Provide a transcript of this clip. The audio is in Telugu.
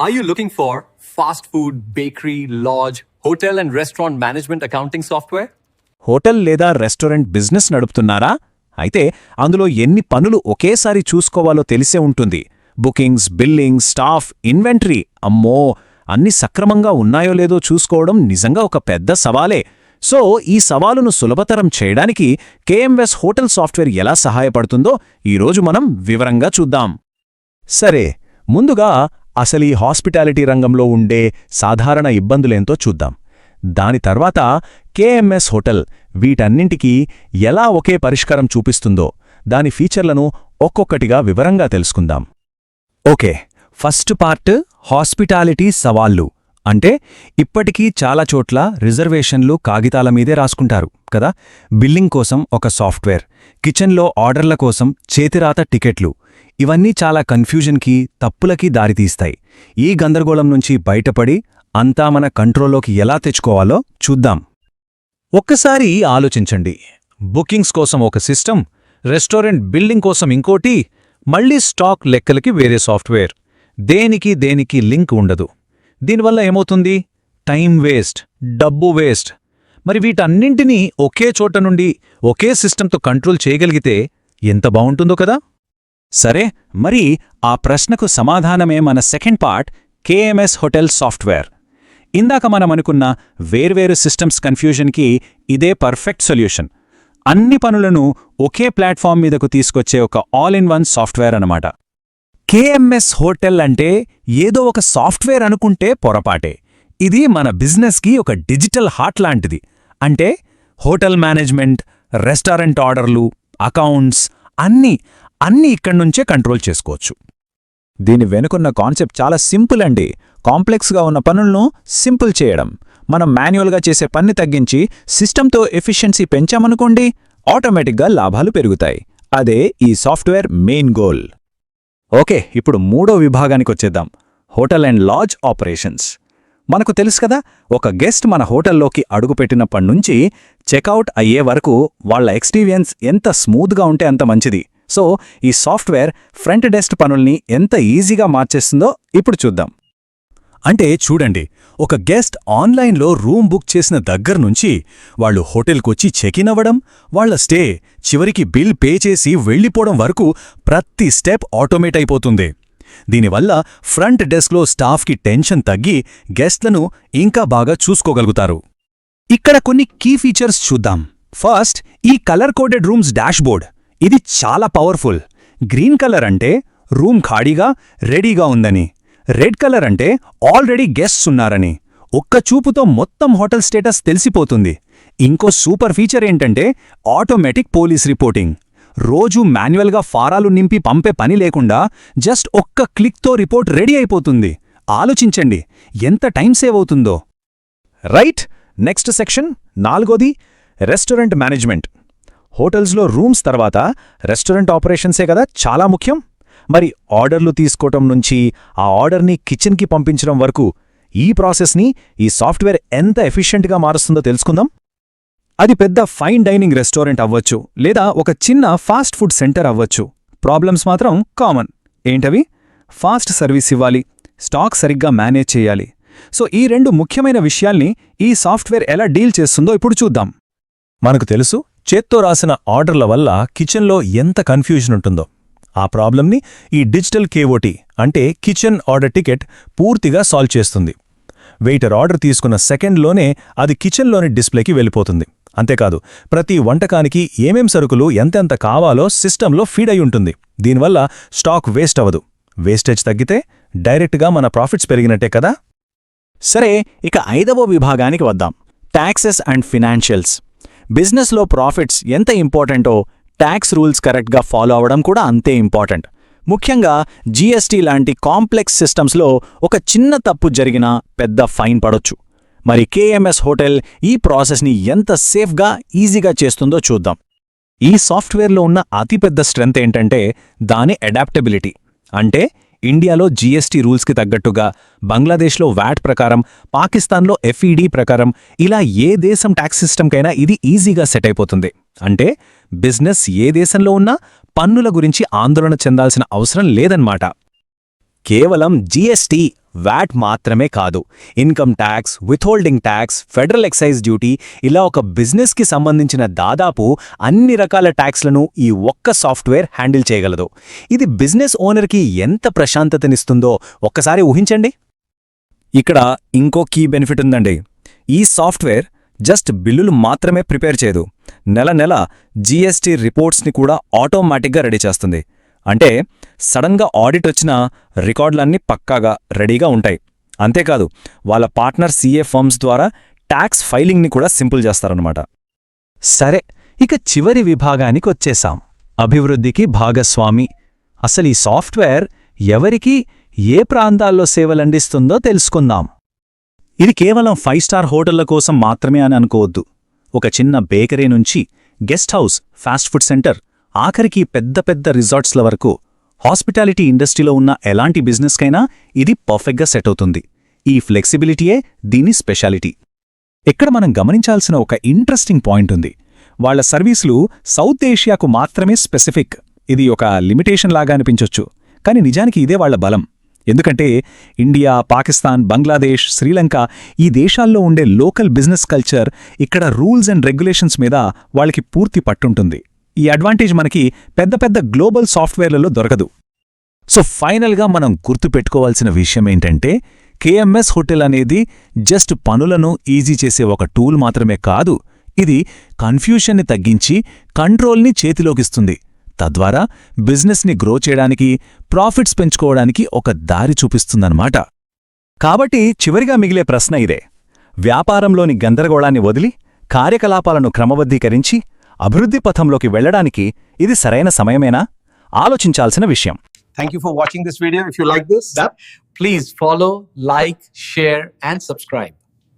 Are you looking for fast food, bakery, lodge, hotel and restaurant management accounting software? Hotel లేదా రెస్టారెంట్ బిజినెస్ నడుపుతున్నారా? అయితే అందులో ఎన్ని పనులు ఒకేసారి చూసుకోవాలో తెలిసే ఉంటుంది. బుకింగ్స్ బిల్లింగ్ స్టాఫ్ ఇన్వెంటరీ అమ్మో! అన్ని సక్రమంగా ఉన్నాయో లేదో చూసుకోవడం నిజంగా ఒక పెద్ద సవాలే. సో ఈ సవాలును సులభతరం చేయడానికి కేఎంఎస్ హోటల్ సాఫ్ట్వేర్ ఎలా సహాయపడుతుందో ఈరోజు మనం వివరంగా చూద్దాం. సరే ముందుగా అసలు ఈ హాస్పిటాలిటీ రంగంలో ఉండే సాధారణ ఇబ్బందులేంతో చూద్దాం. దాని తర్వాత కేఎంఎస్ హోటల్ వీటన్నింటికీ ఎలా ఒకే పరిష్కారం చూపిస్తుందో దాని ఫీచర్లను ఒక్కొక్కటిగా వివరంగా తెలుసుకుందాం. ఓకే ఫస్ట్ పార్ట్ హాస్పిటాలిటీ సవాళ్ళు అంటే ఇప్పటికీ చాలా చోట్ల రిజర్వేషన్లు కాగితాల మీదే రాసుకుంటారు కదా? బిల్లింగ్ కోసం ఒక సాఫ్ట్వేర్ కిచెన్లో ఆర్డర్ల కోసం చేతిరాత టికెట్లు ఇవన్నీ చాలా కన్ఫ్యూజన్కి తప్పులకి దారితీస్తాయి. ఈ గందరగోళం నుంచి బయటపడి అంతా మన కంట్రోల్లోకి ఎలా తెచ్చుకోవాలో చూద్దాం. ఒక్కసారి ఆలోచించండి. బుకింగ్స్ కోసం ఒక సిస్టమ్ రెస్టారెంట్ బిల్డింగ్ కోసం ఇంకోటి మళ్ళీ స్టాక్ లెక్కలకి వేరే సాఫ్ట్వేర్. దేనికి దేనికి లింక్ ఉండదు. దీనివల్ల ఏమవుతుంది? టైం వేస్ట్ డబ్బు వేస్ట్. మరి వీటన్నింటినీ ఒకే చోట నుండి ఒకే సిస్టంతో కంట్రోల్ చేయగలిగితే ఎంత బావుంటుందో కదా? సరే మరి ఆ ప్రశ్నకు సమాధానమే మన second part KMS hotel software. ఇందాక మనం అనుకున్న వేర్వేరు సిస్టమ్స్ కన్ఫ్యూజన్కి ఇదే పర్ఫెక్ట్ సొల్యూషన్. అన్ని పనులను ఒకే ప్లాట్ఫామ్ మీదకు తీసుకొచ్చే ఒక ఆల్ ఇన్ వన్ సాఫ్ట్వేర్ అనమాట కేఎంఎస్ హోటల్ అంటే ఏదో ఒక సాఫ్ట్వేర్ అనుకుంటే పొరపాటే. ఇది మన బిజినెస్కి ఒక డిజిటల్ హార్ట్ లాంటిది. అంటే హోటల్ మేనేజ్మెంట్ రెస్టారెంట్ ఆర్డర్లు అకౌంట్స్ అన్నీ అన్నీ ఇక్కడ్నుంచే కంట్రోల్ చేసుకోవచ్చు. దీని వెనుకున్న కాన్సెప్ట్ చాలా సింపుల్ అండి. కాంప్లెక్స్గా ఉన్న పనులను సింపుల్ చేయడం. మనం మాన్యువల్గా చేసే పని తగ్గించి సిస్టంతో ఎఫిషియన్సీ పెంచామనుకోండి ఆటోమేటిక్గా లాభాలు పెరుగుతాయి. అదే ఈ సాఫ్ట్వేర్ మెయిన్ గోల్. ఓకే ఇప్పుడు మూడో విభాగానికి వచ్చేద్దాం. Hotel and lodge operations. మనకు తెలుసు కదా ఒక గెస్ట్ మన హోటల్లోకి అడుగుపెట్టినప్పటి నుంచి చెక్అవుట్ అయ్యే వరకు వాళ్ళ ఎక్స్పీరియన్స్ ఎంత స్మూత్గా ఉంటే అంత మంచిది. సో ఈ సాఫ్ట్వేర్ ఫ్రంట్ డెస్క్ పనుల్ని ఎంత ఈజీగా మార్చేస్తుందో ఇప్పుడు చూద్దాం. అంటే చూడండి ఒక గెస్ట్ ఆన్లైన్లో రూమ్ బుక్ చేసిన దగ్గర్నుంచి వాళ్ళు హోటల్కొచ్చి చెకిన్ అవ్వడం వాళ్ళ స్టే చివరికి బిల్ పే చేసి వెళ్ళిపోవడం వరకు ప్రతి స్టెప్ ఆటోమేట్ అయిపోతుంది. దీనివల్ల ఫ్రంట్ డెస్క్లో స్టాఫ్కి టెన్షన్ తగ్గి గెస్ట్లను ఇంకా బాగా చూసుకోగలుగుతారు. ఇక్కడ కొన్ని కీ ఫీచర్స్ చూద్దాం. ఫస్ట్ ఈ కలర్ కోడెడ్ రూమ్స్ డాష్బోర్డ్. ఇది చాలా పవర్ఫుల్. గ్రీన్ కలర్ అంటే రూమ్ ఖాళీగా రెడీగా ఉందని. రెడ్ కలర్ అంటే ఆల్రెడీ గెస్ట్స్ ఉన్నారని. ఒక్క చూపుతో మొత్తం హోటల్ స్టేటస్ తెలిసిపోతుంది. ఇంకో సూపర్ ఫీచర్ ఏంటంటే ఆటోమేటిక్ పోలీస్ రిపోర్టింగ్. రోజూ మాన్యువల్గా ఫారాలు నింపి పంపే పని లేకుండా జస్ట్ ఒక్క క్లిక్తో రిపోర్ట్ రెడీ అయిపోతుంది. ఆలోచించండి ఎంత టైం సేవ్ అవుతుందో. రైట్ నెక్స్ట్ సెక్షన్ నాలుగోది రెస్టారెంట్ మేనేజ్మెంట్. హోటల్స్లో రూమ్స్ తర్వాత రెస్టారెంట్ ఆపరేషన్సే కదా చాలా ముఖ్యం. మరి ఆర్డర్లు తీసుకోవటం నుంచి ఆ ఆర్డర్ని కిచెన్కి పంపించడం వరకు ఈ ప్రాసెస్ని ఈ సాఫ్ట్వేర్ ఎంత ఎఫిషియెంట్గా మారుస్తుందో తెలుసుకుందాం. అది పెద్ద ఫైన్ డైనింగ్ రెస్టారెంట్ అవ్వచ్చు లేదా ఒక చిన్న ఫాస్ట్ ఫుడ్ సెంటర్ అవ్వచ్చు. ప్రాబ్లమ్స్ మాత్రం కామన్. ఏంటవి? ఫాస్ట్ సర్వీస్ ఇవ్వాలి స్టాక్ సరిగ్గా మేనేజ్ చేయాలి. సో ఈ రెండు ముఖ్యమైన విషయాల్ని ఈ సాఫ్ట్వేర్ ఎలా డీల్ చేస్తుందో ఇప్పుడు చూద్దాం. మనకు తెలుసు చేత్తో రాసిన ఆర్డర్ల వల్ల కిచెన్లో ఎంత కన్ఫ్యూజన్ ఉంటుందో. ఆ ప్రాబ్లంని ఈ డిజిటల్ కేఓటీ అంటే కిచెన్ ఆర్డర్ టికెట్ పూర్తిగా సాల్వ్ చేస్తుంది. వెయిటర్ ఆర్డర్ తీసుకున్న సెకండ్లోనే అది కిచెన్లోని డిస్ప్లేకి వెళ్ళిపోతుంది. అంతేకాదు ప్రతి వంటకానికి ఏమేం సరుకులు ఎంతెంత కావాలో సిస్టంలో ఫీడ్ అయి ఉంటుంది. దీనివల్ల స్టాక్ వేస్ట్ అవ్వదు. వేస్టేజ్ తగ్గితే డైరెక్ట్గా మన ప్రాఫిట్స్ పెరిగినట్టే కదా? సరే ఇక ఐదవ విభాగానికి వద్దాం. Taxes and financials. బిజినెస్లో ప్రాఫిట్స్ ఎంత ఇంపార్టెంటో ట్యాక్స్ రూల్స్ కరెక్ట్గా ఫాలో అవడం కూడా అంతే ఇంపార్టెంట్. ముఖ్యంగా జీఎస్టీ లాంటి కాంప్లెక్స్ సిస్టమ్స్లో ఒక చిన్న తప్పు జరిగినా పెద్ద ఫైన్ పడొచ్చు. మరి కేఎంఎస్ హోటల్ ఈ ప్రాసెస్ని ఎంత సేఫ్గా ఈజీగా చేస్తుందో చూద్దాం. ఈ సాఫ్ట్వేర్లో ఉన్న అతిపెద్ద స్ట్రెంత్ ఏంటంటే దాని అడాప్టబిలిటీ. అంటే ఇండియాలో జీఎస్టీ రూల్స్కి తగ్గట్టుగా బంగ్లాదేశ్లో వ్యాట్ ప్రకారం పాకిస్తాన్లో ఎఫ్ఈడి ప్రకారం ఇలా ఏ దేశం ట్యాక్స్ సిస్టమ్కైనా ఇది ఈజీగా సెట్ అయిపోతుంది. అంటే బిజినెస్ ఏ దేశంలో ఉన్నా పన్నుల గురించి ఆందోళన చెందాల్సిన అవసరం లేదన్నమాట. కేవలం జీఎస్టీ వ్యాట్ మాత్రమే కాదు. Income tax withholding tax federal excise duty ఇలా ఒక బిజినెస్కి సంబంధించిన దాదాపు అన్ని రకాల ట్యాక్స్లను ఈ ఒక్క సాఫ్ట్వేర్ హ్యాండిల్ చేయగలదు. ఇది బిజినెస్ ఓనర్కి ఎంత ప్రశాంతతనిస్తుందో ఒక్కసారి ఊహించండి. ఇక్కడ ఇంకో కీ బెనిఫిట్ ఉందండి. ఈ సాఫ్ట్వేర్ జస్ట్ బిల్లులు మాత్రమే ప్రిపేర్ చేయదు. నెల నెల జీఎస్టీ రిపోర్ట్స్ని కూడా ఆటోమేటిక్గా రెడీ చేస్తుంది. అంటే సడన్గా ఆడిట్ వచ్చినా రికార్డులన్నీ పక్కాగా రెడీగా ఉంటాయి. అంతేకాదు వాళ్ళ పార్ట్నర్ సీఏ ఫర్మ్స్ ద్వారా ట్యాక్స్ ఫైలింగ్ని కూడా సింపుల్ చేస్తారన్నమాట. సరే ఇక చివరి విభాగానికి వచ్చేసాం. అభివృద్ధికి భాగస్వామి. అసలు ఈ సాఫ్ట్వేర్ ఎవరికి ఏ ప్రాంతాల్లో సేవలందిస్తుందో తెలుసుకుందాం. ఇది కేవలం ఫైవ్ స్టార్ హోటళ్ళ కోసం మాత్రమే అని అనుకోవద్దు. ఒక చిన్న బేకరీ నుంచి guest house fast food centre ఆఖరికి పెద్ద పెద్ద రిసార్ట్స్ల వరకు హాస్పిటాలిటీ ఇండస్ట్రీలో ఉన్న ఎలాంటి బిజినెస్కైనా ఇది పర్ఫెక్ట్గా సెట్ అవుతుంది. ఈ ఫ్లెక్సిబిలిటీయే దీని స్పెషాలిటీ. ఇక్కడ మనం గమనించాల్సిన ఒక ఇంట్రెస్టింగ్ పాయింట్ ఉంది. వాళ్ళ సర్వీసులు సౌత్ ఏషియాకు మాత్రమే స్పెసిఫిక్. ఇది ఒక లిమిటేషన్ లాగా అనిపించొచ్చు. కానీ నిజానికి ఇదే వాళ్ళ బలం. ఎందుకంటే ఇండియా పాకిస్తాన్ బంగ్లాదేశ్ శ్రీలంక ఈ దేశాల్లో ఉండే లోకల్ బిజినెస్ కల్చర్ ఇక్కడ రూల్స్ అండ్ రెగ్యులేషన్స్ మీద వాళ్ళకి పూర్తి పట్టుంటుంది. ఈ అడ్వాంటేజ్ మనకి పెద్ద పెద్ద గ్లోబల్ సాఫ్ట్వేర్లలో దొరకదు. సో ఫైనల్గా మనం గుర్తుపెట్టుకోవాల్సిన విషయం ఏంటంటే కేఎంఎస్ హోటల్ అనేది జస్ట్ పనులను ఈజీ చేసే ఒక టూల్ మాత్రమే కాదు ఇది కన్ఫ్యూషన్ని తగ్గించి కంట్రోల్ని చేతిలోకిస్తుంది. తద్వారా బిజినెస్ని గ్రో చేయడానికి ప్రాఫిట్స్ పెంచుకోవడానికి ఒక దారి చూపిస్తుందన్నమాట. కాబట్టి చివరిగా మిగిలే ప్రశ్న ఇదే. వ్యాపారంలోని గందరగోళాన్ని వదిలి కార్యకలాపాలను క్రమబద్ధీకరించి అభివృద్ధి పథంలోకి వెళ్ళడానికి ఇది సరైన సమయమేనా ఆలోచించాల్సిన విషయం Thank you for watching this video. If you like this, please follow, like, share, and subscribe.